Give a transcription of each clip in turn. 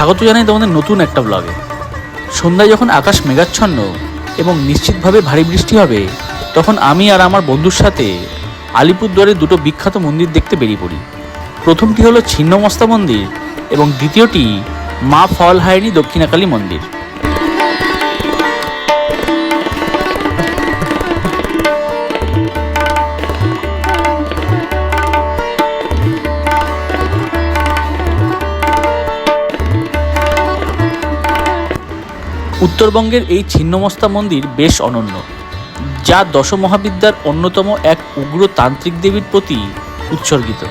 স্বাগত জানাই তোমাদের নতুন একটা ব্লগে সন্ধ্যায় যখন আকাশ মেঘাচ্ছন্ন এবং নিশ্চিতভাবে ভারী বৃষ্টি হবে, তখন আমি আর আমার বন্ধুর সাথে আলিপুরদুয়ারে দুটো বিখ্যাত মন্দির দেখতে বেরিয়ে পড়ি। প্রথমটি হলো ছিন্নমস্তা মন্দির এবং দ্বিতীয়টি মা ফল হায়নি দক্ষিণাকালী মন্দির। উত্তরবঙ্গের এই ছিন্নমস্তা মন্দির বেশ অনন্য, যা দশমহাবিদ্যার অন্যতম এক উগ্র তান্ত্রিক দেবীর প্রতি উৎসর্গিত।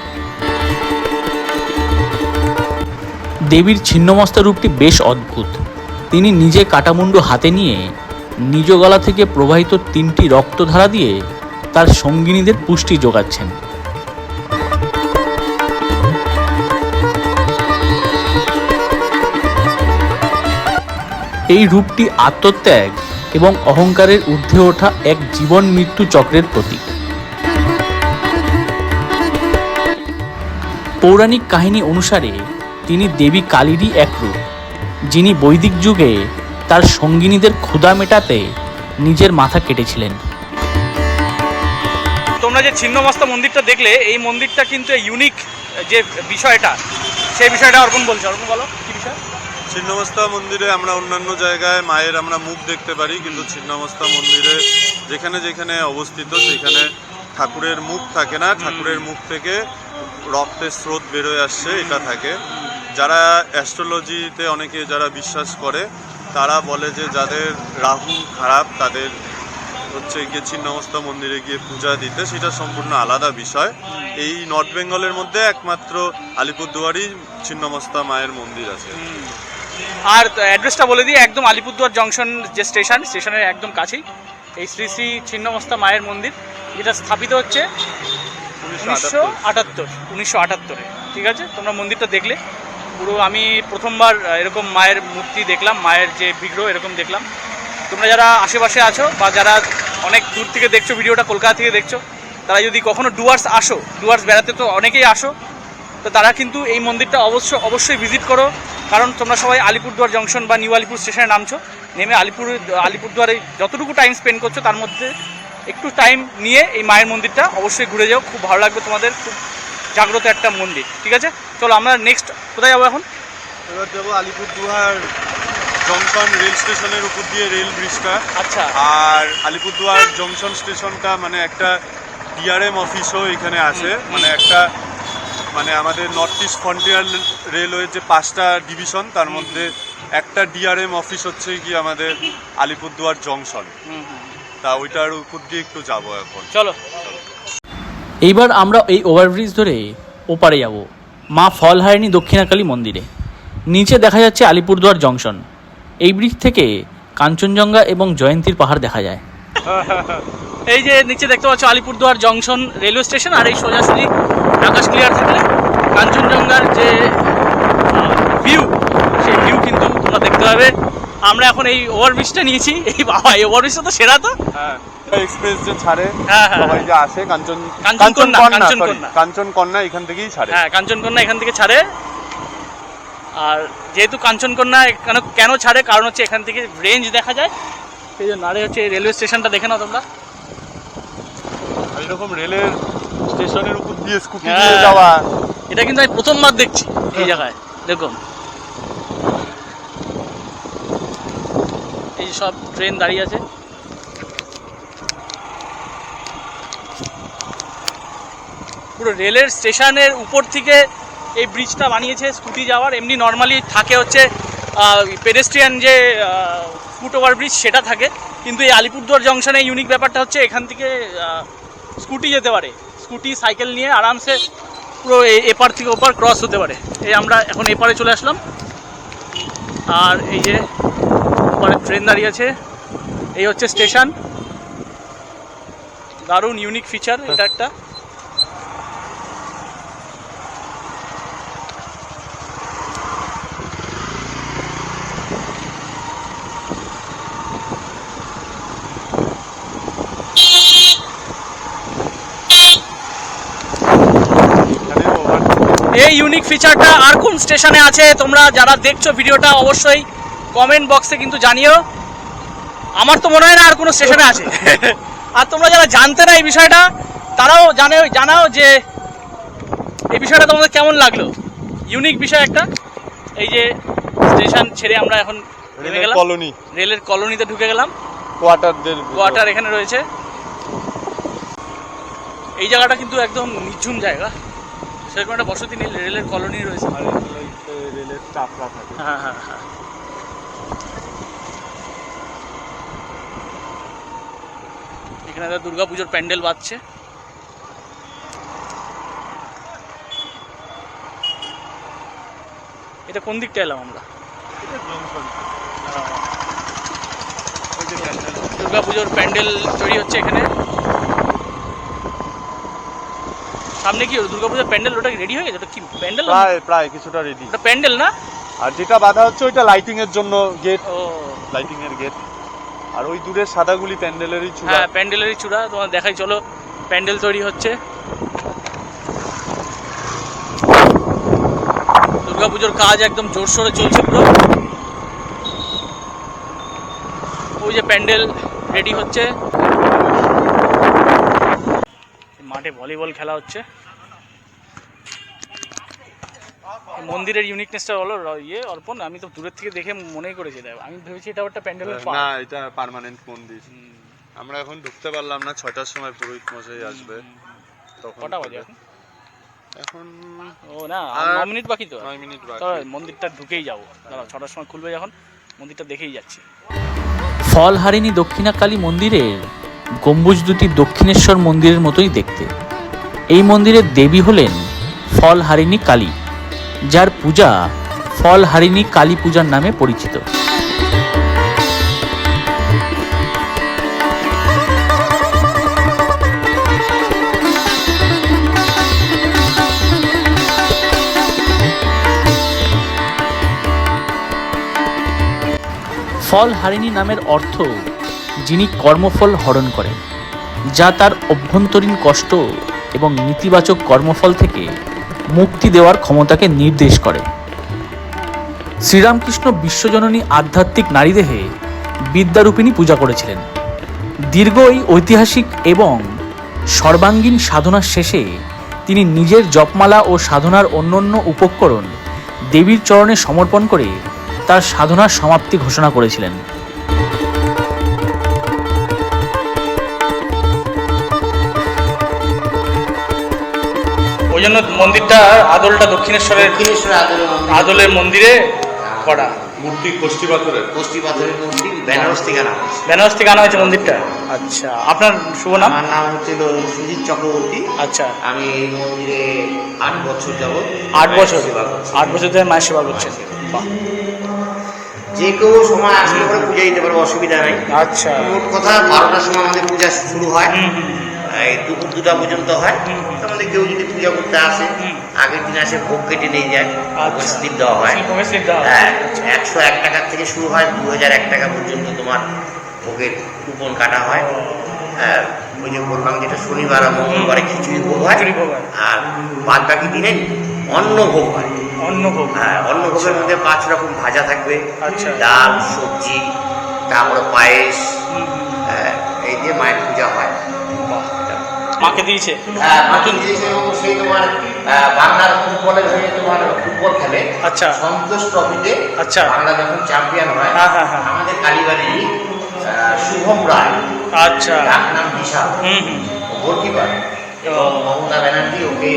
দেবীর ছিন্নমস্তা রূপটি বেশ অদ্ভুত। তিনি নিজে কাটামুন্ডু হাতে নিয়ে নিজ গলা থেকে প্রবাহিত তিনটি রক্তধারা দিয়ে তার সঙ্গিনীদের পুষ্টি যোগাচ্ছেন। এই রূপটি আত্মত্যাগ এবং অহংকারের ঊর্ধ্বে ওঠা এক জীবন মৃত্যু চক্রের প্রতীক। পৌরাণিক কাহিনী অনুসারে তিনি দেবী কালীরই এক রূপ, যিনি বৈদিক যুগে তার সঙ্গিনীদের ক্ষুধা মেটাতে নিজের মাথা কেটেছিলেন। তোমরা যে ছিন্নমস্তা মন্দিরটা দেখলে, এই মন্দিরটা কিন্তু ইউনিক যে বিষয়টা, সেই বিষয়টা অর্পণ বলছে। অর্পণ বলো। ছিন্নমস্তা মন্দিরে আমরা অন্যান্য জায়গায় মায়ের আমরা মুখ দেখতে পারি, কিন্তু ছিন্নমস্তা মন্দিরে যেখানে যেখানে অবস্থিত সেখানে ঠাকুরের মুখ থাকে না। ঠাকুরের মুখ থেকে রক্তের স্রোত বেরোয় আসছে, এটা থাকে। যারা অ্যাস্ট্রোলজিতে অনেকে যারা বিশ্বাস করে, তারা বলে যে যাদের রাহু খারাপ, তাদের হচ্ছে গিয়ে ছিন্নমস্তা মন্দিরে গিয়ে পূজা দিতে সেটা সম্পূর্ণ আলাদা বিষয়। এই নর্থ বেঙ্গলের মধ্যে একমাত্র আলিপুরদুয়ারই ছিন্নমস্তা মায়ের মন্দির আছে। আর অ্যাড্রেসটা বলে দিই, একদম আলিপুরদুয়ার জংশন যে স্টেশন, স্টেশনের একদম কাছেই। এই শ্রী শ্রী ছিন্নমস্তা মায়ের মন্দির। যেটা স্থাপিত হচ্ছে উনিশশো আটাত্তর, উনিশশো আটাত্তরে। ঠিক আছে? তোমরা মন্দিরটা দেখলে। পুরো আমি প্রথমবার এরকম মায়ের মূর্তি দেখলাম, মায়ের যে বিগ্রহ এরকম দেখলাম। তোমরা যারা আশেপাশে আছো বা যারা অনেক দূর থেকে দেখছ, ভিডিওটা কলকাতা থেকে দেখছ, তারা যদি কখনো ডুয়ার্স আসো, ডুয়ার্স বেড়াতে তো অনেকেই আসো তো তারা কিন্তু এই মন্দিরটা অবশ্য অবশ্যই ভিজিট করো। কারণ তোমরা সবাই আলিপুরদুয়ার জংশন বা নিউ আলিপুর স্টেশনে নামছো। নেমে আলিপুর আলিপুরদুয়ারে যতটুকু টাইম স্পেন্ড করছ তার মধ্যে একটু টাইম নিয়ে এই মায়ের মন্দিরটা অবশ্যই ঘুরে যাও। খুব ভালো লাগবে তোমাদের খুব জাগ্রত একটা মন্দির ঠিক আছে? চলো আমরা নেক্সট কোথায় যাব এখন? এবার যাব আলিপুরদুয়ার জংশন রেল স্টেশনের উপর দিয়ে রেল ব্রিজটা আচ্ছা। আর আলিপুরদুয়ার জংশন স্টেশনটা মানে একটা ডিআরএম অফিসও এখানে আছে। মানে একটা মানে আমাদের নর্থ ইস্ট ফ্রন্টিয়ার রেলওয়ের যে পাঁচটা ডিভিশন তার মধ্যে একটা ডিআরএম অফিস হচ্ছে কি আমাদের আলিপুরদুয়ার জংশন। তা ওইটার উপর দিয়ে একটু যাব এখন। চলো। এইবার আমরা এই ওভারব্রিজ ধরে ওপারে যাব মা ফল হায়নি দক্ষিণাকালী মন্দিরে। নিচে দেখা যাচ্ছে আলিপুরদুয়ার জংশন এই ব্রিজ থেকে কাঞ্চনজঙ্ঘা এবং জয়ন্তীর পাহাড় দেখা যায়। এই যে নিচে দেখতে পাচ্ছ আলিপুরদুয়ার জংশন রেলওয়ে স্টেশন আর এই সোজাসুজি আকাশ ক্লিয়ার থাকলে কাঞ্চনজঙ্ঘার যে ভিউ সেই ভিউ কিন্তু তোমরা দেখতে পাবে। আমরা এখন এই ওভারব্রিজটা নিয়েছি। এই বাবা এই ওভারব্রিজটা তো সেরা তো। হ্যাঁ এক্সপ্রেস যে ছাড়ে হ্যাঁ, হ্যাঁ, সবাই যে আসে কাঞ্চন কাঞ্চনকন্যা কাঞ্চনকন্যা। sorry, কাঞ্চনকন্যা এখান থেকেই ছাড়ে। হ্যাঁ কাঞ্চনকন্যা এখান থেকে ছাড়ে। আর যেহেতু কাঞ্চনকন্যা কেন কেন ছাড়ে কারণ হচ্ছে এখান থেকে রেঞ্জ দেখা যায়। সেই জন্য আরে হচ্ছে রেলওয়ে স্টেশনটা দেখে নাও তোমরা। এরকম রেলের স্টেশনের উপর দিয়ে স্কুটি হ্যাঁ। দিয়ে যাওয়া। এটা কিন্তু আমি প্রথমবার দেখছি এই জায়গায় দেখুন। এই সব ট্রেন দাঁড়িয়ে আছে। পুরো রেলের স্টেশনের উপর থেকে এই ব্রিজটা বানিয়েছে স্কুটি যাওয়ার। এমনি নর্মালি থাকে হচ্ছে পেডেস্ট্রিয়ান যে ফুট ওভার ব্রিজ সেটা থাকে। কিন্তু এই আলিপুরদুয়ার জংশনে ইউনিক ব্যাপারটা হচ্ছে এখান থেকে স্কুটি যেতে পারে। স্কুটি, সাইকেল নিয়ে আরামসে পুরো এপার থেকে ওপার ক্রস হতে পারে। এই আমরা এখন এপারে চলে আসলাম। আর এই যে ওপারে ট্রেন দাঁড়িয়ে আছে। এই হচ্ছে স্টেশন দারুণ ইউনিক ফিচার এটা একটা এখানে over- এই ইউনিক ফিচারটা আর কোন স্টেশনে আছে তোমরা যারা দেখছ ভিডিওটা অবশ্যই কমেন্ট বক্সে কিন্তু জানিও। আমার তো মনে হয় না আর কোনো স্টেশনে আছে। আর তোমরা যারা জানতে না এই বিষয়টা তারাও জানে জানাও যে এই বিষয়টা তোমাদের কেমন লাগল। ইউনিক বিষয় একটা। এই যে স্টেশন ছেড়ে আমরা এখন নেমে গেলাম। কলোনি। রেলের কলোনিতে ঢুকে গেলাম। কোয়ার্টারদের কোয়ার্টার এখানে রয়েছে। এই জায়গাটা কিন্তু একদম নিঝুম জায়গা। সেরকম একটা বসতি নেই রেলের কলোনি রয়েছে। রেলের চাপড়া থাকে। হ্যাঁ হ্যাঁ হ্যাঁ। এখানে একটা দুর্গাপুজোর প্যান্ডেল বাজছে। এটা কোন দিকটা এলাম আমরা? দুর্গাপুজোর প্যান্ডেল তৈরি হচ্ছে এখানে। সামনে কি দুর্গাপুজোর প্যান্ডেল ওটা রেডি হয়ে গেছে? ওটা কি প্যান্ডেল প্রায় প্রায় কিছুটা রেডি ওটা প্যান্ডেল না? আর যেটা বাধা হচ্ছে ওইটা লাইটিং এর জন্য গেট ও। লাইটিং এর গেট আর ওই দূরের সাদাগুলি প্যান্ডেলেরই চূড়া। হ্যাঁ প্যান্ডেলেরই চূড়া। তোমার দেখাই চলো প্যান্ডেল তৈরি হচ্ছে। দুর্গাপুজোর কাজ একদম জোরসোরে চলছে পুরো। ওই যে প্যান্ডেল রেডি হচ্ছে। মাঠে ভলিবল খেলা হচ্ছে। মন্দিরের ইউনিকনেসটা হলো ইয়ে অর্পণ আমি তো দূরের থেকে দেখে মনেই করেছি এটা। আমি ভেবেছি এটা একটা প্যান্ডেল না এটা পার্মানেন্ট মন্দির। আমরা এখন ঢুকতে পারলাম না ছয়টার সময় পুরোহিত মশাই আসবে। তখন কটা বাজে এখন? এখন ও না আর ন মিনিট বাকি তো। নয় মিনিট বাকি। মন্দিরটা ঢুকেই যাব। দাঁড়াও ছটার সময় খুলবে যখন মন্দিরটা দেখেই যাচ্ছি। ফলহারিণী দক্ষিণাকালী মন্দিরের গম্বুজ দুটি দক্ষিণেশ্বর মন্দিরের মতোই দেখতে। এই মন্দিরের দেবী হলেন ফলহারিণী কালী, যার পূজা ফলহারিণী কালী পূজার নামে পরিচিত। ফল হারিণী নামের অর্থ যিনি কর্মফল হরণ করেন, যা তার অভ্যন্তরীণ কষ্ট এবং নেতিবাচক কর্মফল থেকে মুক্তি দেওয়ার ক্ষমতাকে নির্দেশ করে। শ্রীরামকৃষ্ণ বিশ্বজননী আধ্যাত্মিক নারীদেহে বিদ্যারূপিণী পূজা করেছিলেন। দীর্ঘ এই ঐতিহাসিক এবং সর্বাঙ্গীন সাধনার শেষে তিনি নিজের জপমালা ও সাধনার অন্যান্য উপকরণ দেবীর চরণে সমর্পণ করে তার সাধনার সমাপ্তি ঘোষণা করেছিলেন। জন্য মন্দিরটা আদলটা দক্ষিণেশ্বরের দক্ষিণেশ্বর আদলের মন্দির। আদলের মন্দিরে করা। মূর্তি কষ্টি পাথরের। কোষ্ঠী পাথরের মন্দির বেনারস থেকে আনা হয়েছে। বেনারস থেকে আনা হয়েছে মন্দিরটা? আচ্ছা আপনার শুভ নাম? আমার নাম হচ্ছিল সুজিত চক্রবর্তী। আচ্ছা। আমি এই মন্দিরে আট বছর যাবৎ আট বছর। সেবা আট বছর ধরে মায়ের সেবা করছেন। বাহ। যে কেউ সময় আসলে পরে পূজা দিতে পারবে অসুবিধা নাই। আচ্ছা। মোট কথা বারোটার সময় আমাদের পূজা শুরু হয়। হুম, হুম, হুম। এই দুপুর দুটা পর্যন্ত হয়। আমাদের কেউ যদি পূজা করতে আসে আগের দিন আসে ভোগ কেটে নিয়ে যায় আচ্ছা। স্লিপ দেওয়া হয় হ্যাঁ একশো এক টাকার থেকে শুরু হয় দু হাজার এক টাকা পর্যন্ত তোমার ভোগের কুপন কাটা হয় হ্যাঁ ওই যে বললাম যেটা শনিবার আর মঙ্গলবারে খিচুড়ি ভোগ হয়। আর বাদ বাকি দিনে অন্ন ভোগ হয় অন্ন ভোগ হ্যাঁ অন্ন ভোগের মধ্যে পাঁচ রকম ভাজা থাকবে আচ্ছা। ডাল সবজি তারপরে পায়েস। হ্যাঁ, এই দিয়ে মায়ের পূজা হয়। মাকে দিয়েছে। হ্যাঁ নতুন জিনিস এবং সেই তোমার বাংলার ফুটবলের হয়ে তোমার ফুটবল খেলে। আচ্ছা। সন্তোষ ট্রফিতে আচ্ছা। বাংলা যখন চ্যাম্পিয়ন হয় হ্যাঁ, হ্যাঁ, হ্যাঁ। আমাদের কালীবাড়ি শুভম রায়। আচ্ছা। ডাক নাম বিশাল। হুম হুম। গোলকিপার এবং মমতা ব্যানার্জি ওকে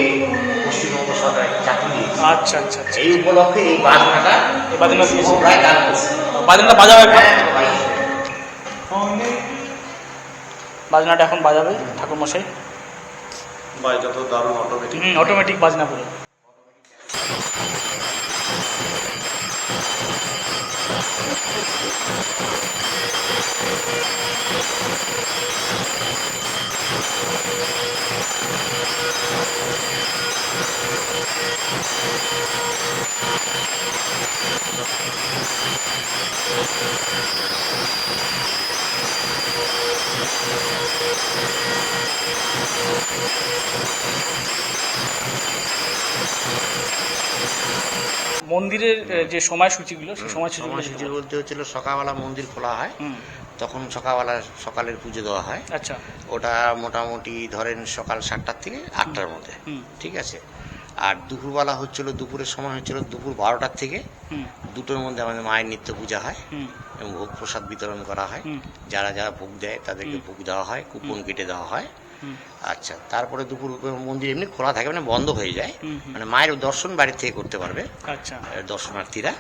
পশ্চিমবঙ্গ সরকার চাকরি দিয়েছে। আচ্ছা আচ্ছা আচ্ছা। এই উপলক্ষে এই বাজনাটা বাজনা শুভম রায় করছে। বাজনাটা বাজাবে। বাজনাটা এখন বাজাবে ঠাকুর মশাই বা এটা তো দারুণ অটোমেটিক অটোমেটিক বাজনা পুরো মন্দিরের যে সময়সূচিগুলো সেই সময়সূচিগুলো সময়সূচি বলতে হচ্ছিল সকালবেলা মন্দির খোলা হয়। তখন সকালবেলা সকালের পুজো দেওয়া হয়। আচ্ছা। ওটা মোটামুটি ধরেন সকাল সাতটার থেকে আটটার মধ্যে। ঠিক আছে? আর দুপুরবেলা হচ্ছিল দুপুরের সময় হচ্ছিল দুপুর বারোটার থেকে দুটোর মধ্যে আমাদের মায়ের নিত্য পূজা হয় এবং ভোগ প্রসাদ বিতরণ করা হয়। যারা যারা ভোগ দেয় তাদেরকে ভোগ দেওয়া হয় কুপন কেটে দেওয়া হয়। আচ্ছা তারপরে দুপুর মন্দির এমনি খোলা থাকে মানে বন্ধ হয়ে যায়। মানে মায়ের দর্শন বাড়ি থেকে করতে পারবে। আচ্ছা। দর্শনার্থীরা।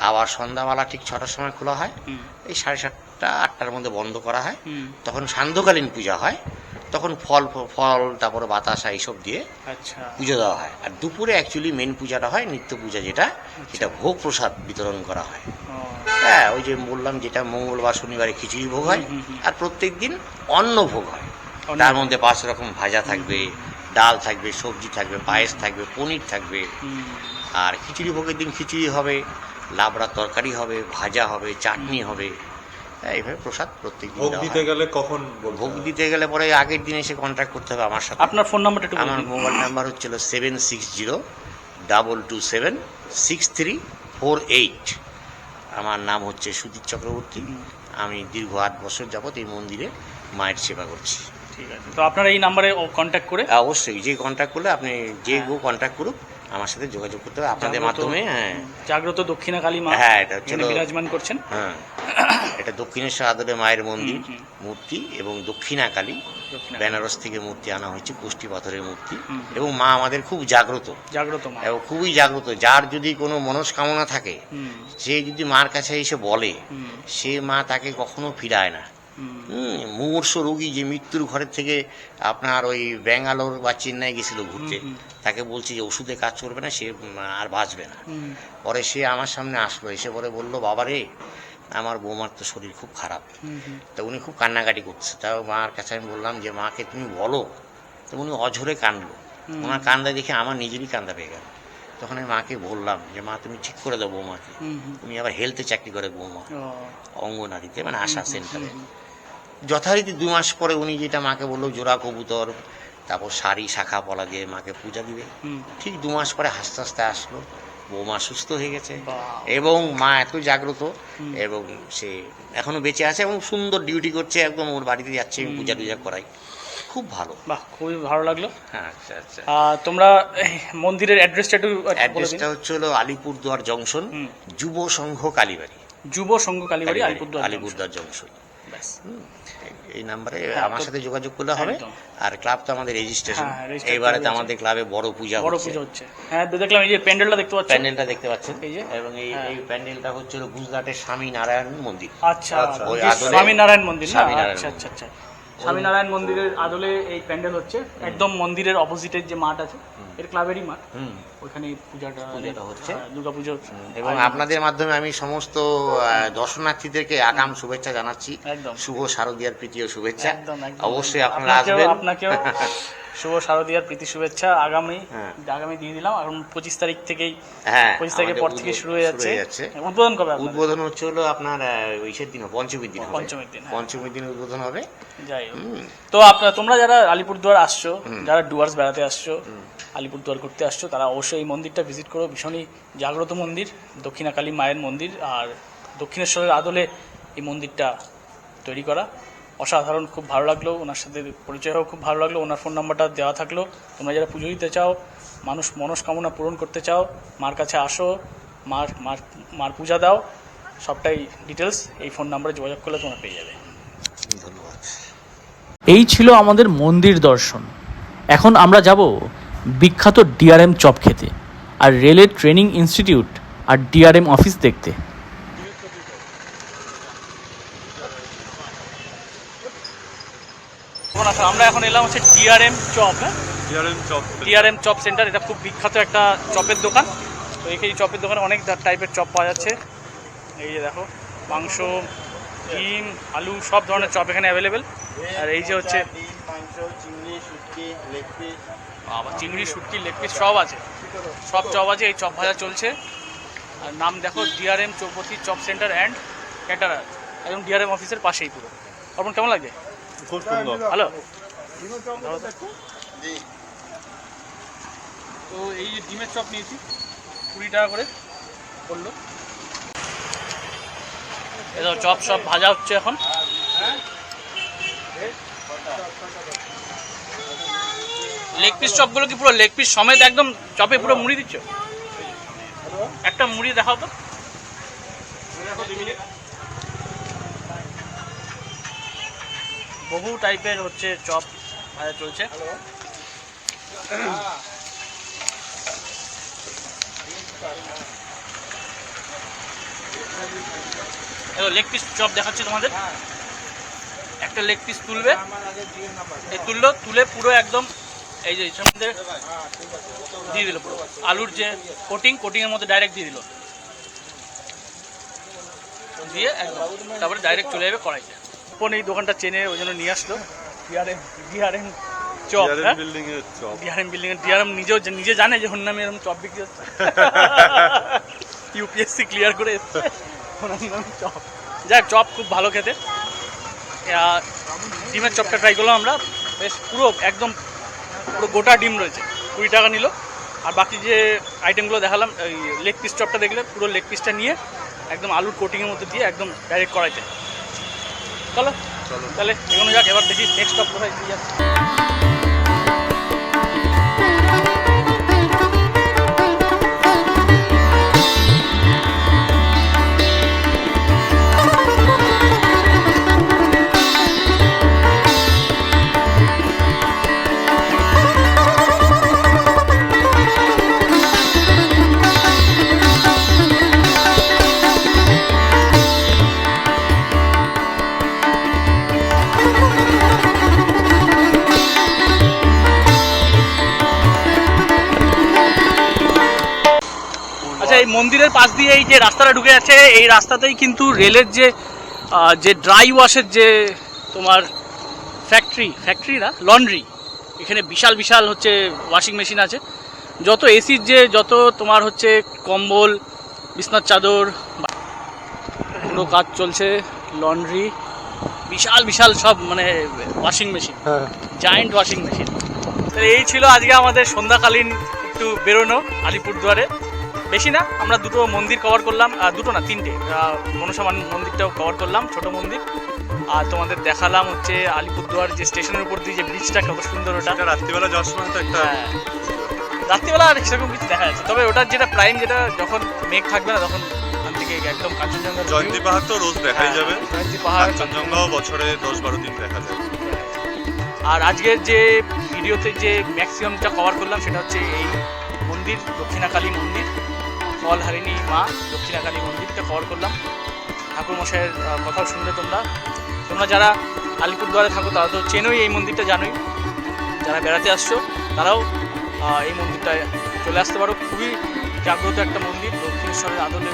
আবার সন্ধ্যাবেলা ঠিক ছটার সময় খোলা হয়। এই সাড়ে সাতটা আটটার মধ্যে বন্ধ করা হয়। তখন সান্ধ্যকালীন পূজা হয়। তখন ফল ফল তারপরে বাতাসা এইসব দিয়ে আচ্ছা। পুজো দেওয়া হয়। আর দুপুরে অ্যাকচুয়ালি মেন পূজাটা হয় নিত্য পূজা যেটা সেটা ভোগ প্রসাদ বিতরণ করা হয়। হ্যাঁ ওই যে বললাম যেটা মঙ্গলবার শনিবারে খিচুড়ি ভোগ হয়। আর প্রত্যেক দিন অন্ন ভোগ হয়। তার মধ্যে পাঁচ রকম ভাজা থাকবে ডাল থাকবে সবজি থাকবে পায়েস থাকবে পনির থাকবে। আর খিচুড়ি ভোগের দিন খিচুড়ি হবে লাবড়া তরকারি হবে ভাজা হবে চাটনি হবে। হ্যাঁ, এইভাবে প্রসাদ প্রত্যেক দিন ভোগ দিতে গেলে কখন ভোগ দিতে গেলে পরে আগের দিন এসে কন্ট্যাক্ট করতে হবে আমার সাথে। আপনার ফোন নাম্বারটা একটু আমার মোবাইল নাম্বার হচ্ছিল seven six zero double two seven six three four eight আমার নাম হচ্ছে সুদীপ চক্রবর্তী। আমি দীর্ঘ আট বছর যাবত এই মন্দিরে মায়ের সেবা করছি। ঠিক আছে। তো আপনারা এই নাম্বারে কন্ট্যাক্ট করে অবশ্যই যে কন্ট্যাক্ট করলে আপনি যে গো কন্ট্যাক্ট করুক আমার সাথে যোগাযোগ করতে হবে আপনাদের মাধ্যমে হ্যাঁ। জাগ্রত দক্ষিণা কালী মা হ্যাঁ, এটা হচ্ছে বিরাজমান করছেন। হ্যাঁ। এটা দক্ষিণেশ্বর আদরে মায়ের মন্দির মূর্তি এবং দক্ষিণাকালী দক্ষিণা বেনারস থেকে মূর্তি আনা হয়েছে কুষ্টি পাথরের মূর্তি। এবং মা আমাদের খুব জাগ্রত। জাগ্রত মা। এবং খুবই জাগ্রত। যার যদি কোনো মনস্কামনা থাকে সে যদি মার কাছে এসে বলে সে মা তাকে কখনো ফিরায় না। মুমূর্ষ রোগী যে মৃত্যুর ঘরের থেকে আপনার ওই ব্যাঙ্গালোর বা চেন্নাই গেছিল ঘুরতে তাকে বলছি যে ওষুধে কাজ করবে না সে আর বাঁচবে না। পরে সে আমার সামনে আসলো এসে পরে বলল বাবা রে আমার বৌমার তো শরীর খুব খারাপ। তা উনি খুব কান্নাকাটি করছে। তাও মার কাছে আমি বললাম যে মাকে তুমি বলো। তো উনি অঝরে কান্দলো হুম। ওনার কান্দা দেখে আমার নিজেরই কান্দা পেয়ে গেল। তখন আমি মাকে বললাম যে মা তুমি ঠিক করে দাও বৌমাকে। উনি আবার হেলথে চাকরি করে বৌমা অঙ্গনারীতে মানে আশা সেন্টারে। যথারীতি দু মাস পরে উনি যেটা মাকে বলল জোড়া কবুতর তারপর শাড়ি শাখা পলা দিয়ে মাকে পূজা দিবে। ঠিক দু মাস পরে হাসতে হাসতে আসলো। বৌমা সুস্থ হয়ে গেছে। এবং মা এত জাগ্রত এবং সে এখনও বেঁচে আছে এবং সুন্দর ডিউটি করছে একদম ওর বাড়িতে যাচ্ছে আমি পূজা টুজা করাই খুব ভালো। বাহ খুবই ভালো লাগল। হ্যাঁ আচ্ছা আচ্ছা। তোমরা মন্দিরের অ্যাড্রেসটা একটু অ্যাড্রেসটা হচ্ছে হলো আলিপুরদুয়ার জংশন যুব সংঘ কালীবাড়ি। যুব সংঘ কালীবাড়ি আলিপুরদুয়ার। আলিপুরদুয়ার জংশন। ব্যাস। এই নাম্বারে হ্যাঁ, আমার সাথে যোগাযোগ করলে হবে। আর ক্লাব তো আমাদের রেজিস্ট্রেশন এইবারে এবারে তো আমাদের ক্লাবে বড় পূজা বড় পূজা হচ্ছে। হ্যাঁ দেখলাম এই যে প্যান্ডেলটা দেখতে পাচ্ছেন প্যান্ডেলটা দেখতে পাচ্ছেন এই যে? এবং এই হ্যাঁ। এই প্যান্ডেলটা হচ্ছে গুজরাটের স্বামী নারায়ণ মন্দির। আচ্ছা স্বামী স্বামীনারায়ণ মন্দির আচ্ছা আচ্ছা আচ্ছা। স্বামীনারায়ণ মন্দিরের আদলে এই প্যান্ডেল হচ্ছে। একদম মন্দিরের অপোজিটের যে মাঠ আছে এর ক্লাবেরই মাঠ। ওখানে ওইখানে পূজাটা হচ্ছে। দুর্গা পুজো এবং আপনাদের মাধ্যমে আমি সমস্ত দর্শনার্থীদেরকে আগাম শুভেচ্ছা জানাচ্ছি। একদম। শুভ শারদীয়ার প্রীতীয় শুভেচ্ছা। অবশ্যই আপনারা আসবেন। আপনাকেও। শুভ শারদীয়ার প্রীতি শুভেচ্ছা আগামী হ্যাঁ। আগামী দিয়ে দিলাম। এখন পঁচিশ তারিখ থেকেই হ্যাঁ পঁচিশ তারিখের পর থেকে শুরু হয়ে যাচ্ছে। উদ্বোধন কবে উদ্বোধন হচ্ছে হলো আপনার ইসের দিন পঞ্চমীর দিন পঞ্চমীর দিন, হ্যাঁ। পঞ্চমীর দিন উদ্বোধন হবে। যাই হোক। তো আপনার তোমরা যারা আলিপুরদুয়ার আসছো যারা ডুয়ার্স বেড়াতে আসছো আলিপুরদুয়ার ঘুরতে আসছো তারা অবশ্যই এই মন্দিরটা ভিজিট করো। ভীষণই জাগ্রত মন্দির দক্ষিণাকালী মায়ের মন্দির আর দক্ষিণেশ্বরের আদলে এই মন্দিরটা তৈরি করা। অসাধারণ খুব ভালো লাগল। ওনার সাথে পরিচয় হওয়া খুব ভালো লাগল। ওনার ফোন নাম্বারটা দেওয়া থাকল। তোমরা যারা পুজো দিতে চাও মানুষ মনস্কামনা পূরণ করতে চাও মার কাছে আসো মার মার মার পূজা দাও সবটাই ডিটেলস এই ফোন নাম্বারে যোগাযোগ করলে তোমরা পেয়ে যাবে। ধন্যবাদ। এই ছিল আমাদের মন্দির দর্শন। এখন আমরা যাব বিখ্যাত ডিআরএম চপ খেতে আর রেলের ট্রেনিং ইনস্টিটিউট আর ডিআরএম অফিস দেখতে। কেমন আছো? আমরা এখন এলাম হচ্ছে ডিআরএম চপ হ্যাঁ? DRM chop. DRM chop centre এটা খুব বিখ্যাত একটা চপের দোকান। তো এই চপের দোকানে অনেক টাইপের চপ পাওয়া যাচ্ছে। এই যে দেখো মাংস ডিম আলু সব ধরনের চপ এখানে অ্যাভেলেবেল আর এই যে হচ্ছে বাবা চিংড়ি শুটকি লেগ পিস সব আছে। সব চপ আছে এই চপ ভাজা চলছে। আর নাম দেখো DRM Chaupati chop centre and caterer একদম ডিআরএম অফিসের পাশেই পুরো। অর্পণ কেমন লাগে খুব সুন্দর ভালো তো এই যে ডিমের চপ নিয়েছি কুড়ি টাকা করে পড়ল। দেখো চপ সব ভাজা হচ্ছে এখন। লেগ পিস চপগুলো কি পুরো লেগ পিস সমেত একদম চপে পুরো মুড়ি দিচ্ছ? একটা মুড়ি দেখাও তো। বহু টাইপের হচ্ছে চপ ভাজা চলছে। লেগ পিস চপ দেখাচ্ছি তোমাদের। একটা লেগ পিস তুলবে। এই তুললো তুলে পুরো একদম এই যে মধ্যে দিয়ে দিল পুরো। আলুর যে কোটিং কোটিং এর মধ্যে ডাইরেক্ট দিয়ে দিল। দিয়ে একদম তারপরে ডাইরেক্ট চলে যাবে কড়াইতে। কোন এই দোকানটা চেনে ওই জন্য নিয়ে আসলো। ডিআরএম ডিআরএম চপ হ্যাঁ? বিল্ডিং এর চপ। ডিআরএম বিল্ডিং এর ডিআরএম নিজেও নিজে জানে যে হন্নামি এরকম চপ বিক্রি হচ্ছে। ইউপিএসসি ক্লিয়ার করে এসছে। নামে চপ। যাক চপ খুব ভালো খেতে। ডিমের চপটা ট্রাই করলাম আমরা। বেশ পুরো একদম পুরো গোটা ডিম রয়েছে। কুড়ি টাকা নিল। আর বাকি যে আইটেমগুলো দেখালাম ওই লেগ পিস চপটা দেখলে পুরো লেগ পিসটা নিয়ে একদম আলুর কোটিংয়ের মধ্যে দিয়ে একদম ডাইরেক্ট করাইতে চলো চলো। তাহলে এগোনো যাক এবার দেখি নেক্সট স্টপ কোথায়। দিয়ে যাচ্ছে যে রাস্তাটা ঢুকে যাচ্ছে এই রাস্তাতেই কিন্তু রেলের যে যে ড্রাই ওয়াশের যে তোমার ফ্যাক্টরি ফ্যাক্টরি না লন্ড্রি এখানে বিশাল বিশাল হচ্ছে ওয়াশিং মেশিন আছে। যত এসির যে যত তোমার হচ্ছে কম্বল বিছনার চাদর পুরো কাজ চলছে লন্ড্রি বিশাল বিশাল সব মানে washing machine giant washing machine এই ছিল আজকে আমাদের সন্ধ্যাকালীন একটু বেরোনো আলিপুরদুয়ারে। বেশি না আমরা দুটো মন্দির কভার করলাম দুটো না তিনটে। আহ, মনসা মান- মন্দিরটাও কভার করলাম ছোট মন্দির। আর তোমাদের দেখালাম হচ্ছে আলিপুরদুয়ার যে স্টেশনের উপর দিয়ে যে ব্রিজটা কত সুন্দর ওটা। রাত্রিবেলা যাওয়ার সময় তো একটা হ্যাঁ। রাত্রিবেলা আর সেরকম কিছু দেখা যাচ্ছে তবে ওটার যেটা প্রাইম যেটা যখন মেঘ থাকবে না তখন ওখান থেকে একদম কাঞ্চনজঙ্ঘা জয়ন্তী পাহাড় তো রোজ দেখাই যাবে। জয়ন্তী পাহাড়। কাঞ্চনজঙ্ঘাও বছরে দশ বারো দিন দেখা যায়। আর আজকের যে ভিডিওতে যে ম্যাক্সিমামটা কভার করলাম সেটা হচ্ছে এই মন্দির দক্ষিণাকালী মন্দির। ফলহারিণী মা দক্ষিণাকালী মন্দিরটা কভার করলাম। ঠাকুরমশাইয়ের কথাও শুনলে তোমরা। তোমরা যারা আলিপুরদুয়ারে থাকো তারা তো চেনোই এই মন্দিরটা জানোই। যারা বেড়াতে আসছো তারাও এই মন্দিরটায় চলে আসতে পারো। খুবই জাগ্রত একটা মন্দির দক্ষিণেশ্বরের আদলে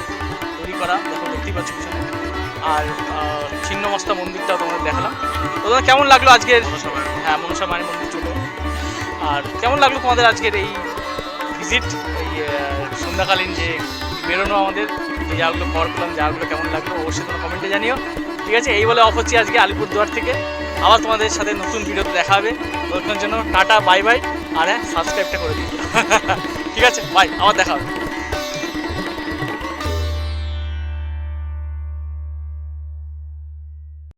তৈরি করা। দেখো দেখতেই পাচ্ছ পিছনে। আর ছিন্নমস্তা মন্দিরটাও তোমাদের দেখালাম। তোমার কেমন লাগল আজকের সময় হ্যাঁ মনসা মায়ের মন্দির ছোটো আর কেমন লাগল তোমাদের আজকের এই ভিজিট এই সন্ধ্যাকালীন যে বেরোনো আমাদের, যে জালগুলো কর করলাম জালগুলো কেমন লাগল অবশ্যই তোমার কমেন্টে জানিও। ঠিক আছে, এই বলে অফ হচ্ছে আজকে আলিপুরদুয়ার থেকে। আবার তোমাদের সাথে নতুন ভিডিওতে দেখা হবে। ওইখানের জন্য টাটা বাই বাই আর হ্যাঁ সাবস্ক্রাইবটা করে দিও। ঠিক আছে বাই আবার দেখা হবে।